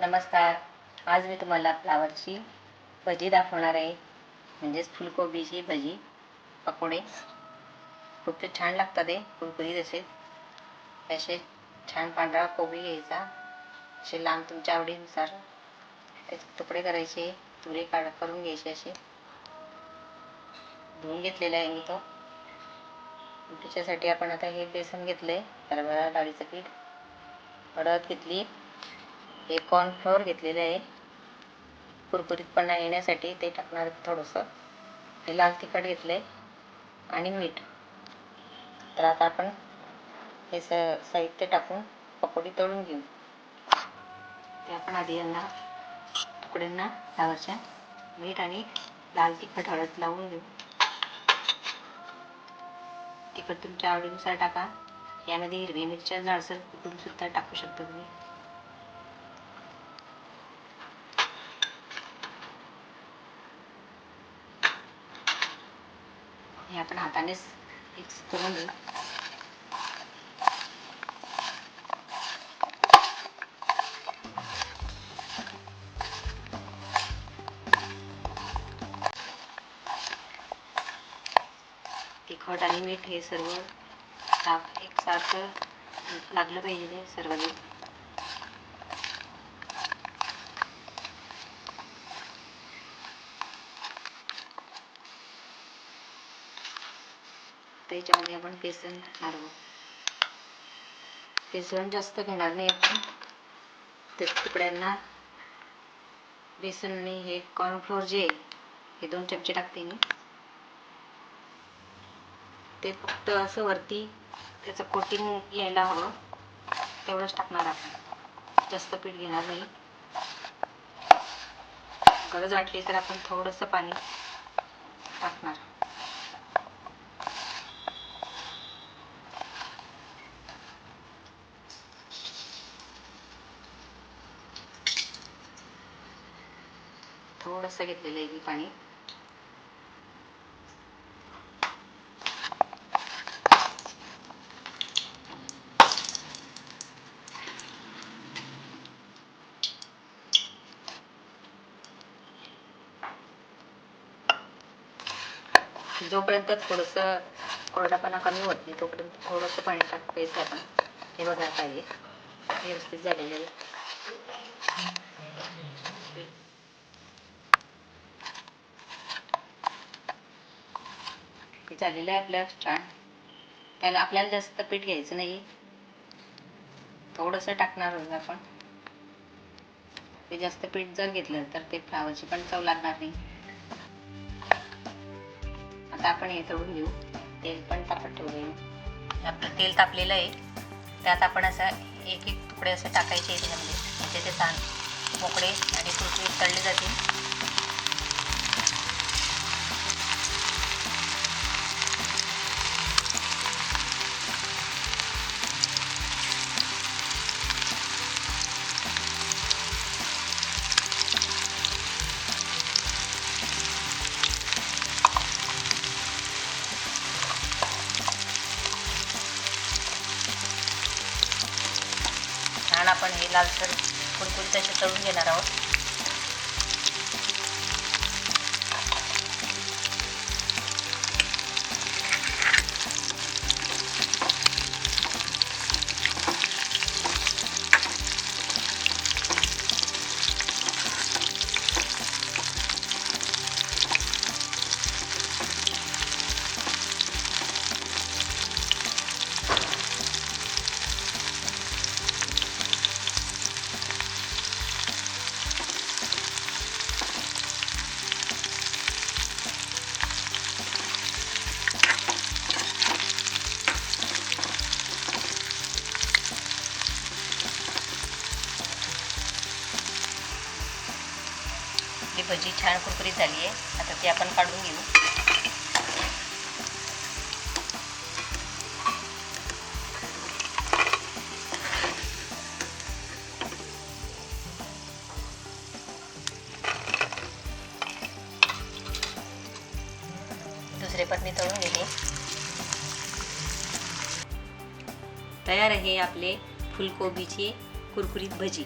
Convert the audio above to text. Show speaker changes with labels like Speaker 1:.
Speaker 1: नमस्कार. आज मी तुम्हाला फ्लावरची भजी दाखवणार आहे. म्हणजेच फुलकोबीची भजी. पकोडे. खूप छान लागतात ते कुरकुरीत असे असे छान पांढरा कोबी घ्यायचा. असे लांब तुमच्या आवडीनुसार. त्याचे तुकडे करायचे. तुरे काढ करून घ्यायचे असे. धुवून घेतलेला आहे मी तो. त्याच्यासाठी आपण आता हे बेसन घेतलं आहे हरभरा डाळीचं पीठ. हळद घेतली. हे कॉर्नफ्लोअर घेतलेले आहे. कुरकुरीतपणा येण्यासाठी ते टाकणार थोडंसं. हे लाल तिखट घेतलं आहे आणि मीठ. तर आता आपण हे स साहित्य टाकून पकोडी तळून घेऊ. ते आपण आधी यांना तुकड्यांना फ्लावरच्या मीठ आणि लाल तिखट हळद लावून घेऊ. तिखट तुमच्या आवडीनुसार टाका. यामध्ये हिरवी मिरच्या जाडसर कुठून सुद्धा टाकू शकता तुम्ही. हे आपण हातानेच मिक्स करून घेऊ तिखट आणि मीठ हे सर्व साफ एकसारखं लागलं पाहिजे ते आता त्याच्यामध्ये आपण बेसन घालणार आहोत बेसन जास्त घेणार नाही आपण. त्या तुकड्यांना बेसन आणि हे कॉर्नफ्लोअर जे आहे, हे दोन चमचे टाकते मी. ते फक्त असं वरती त्याचं कोटिंग यायला हवं. तेवढंच टाकणार आपण. जास्त पीठ घेणार नाही. गरज वाटली तर आपण थोडंसं पाणी टाकणार. थोडंसं घेतलेलं आहे मी पाणी. जोपर्यंत थोडंसं कोरडापणा कमी होत नाही तोपर्यंत थोडंसं पाणी टाकायचं आपण हे बघायला पाहिजे. व्यवस्थित झालेलं आहे. झालेलं आहे आपलं स्टँड त्याला आपल्याला जास्त पीठ घ्यायचं नाही. थोडंसं टाकणार आहोत आपण. ते जास्त पीठ जर घेतलं तर ते फ्लावरची पण चव लागणार नाही. आता आपण हे तळून घेऊ. तेल पण तापत ठेवूया. आपलं तेल तापलेलं आहे. त्यात आपण असं एक एक तुकडे असं टाकायचे त्याच्यामध्ये. म्हणजे ते छान मोकळे आणि कुरकुरीत तळले जातील. आपण हे लालसर कुरकुरीत असे तळून घेणार आहोत. भजी छान कुरकुरीत झाली आहे आता ती आपण काढून घेऊ. दुसरे पण मी तळून घेते. तयार आहे आपले फुलकोबीची कुरकुरीत भजी.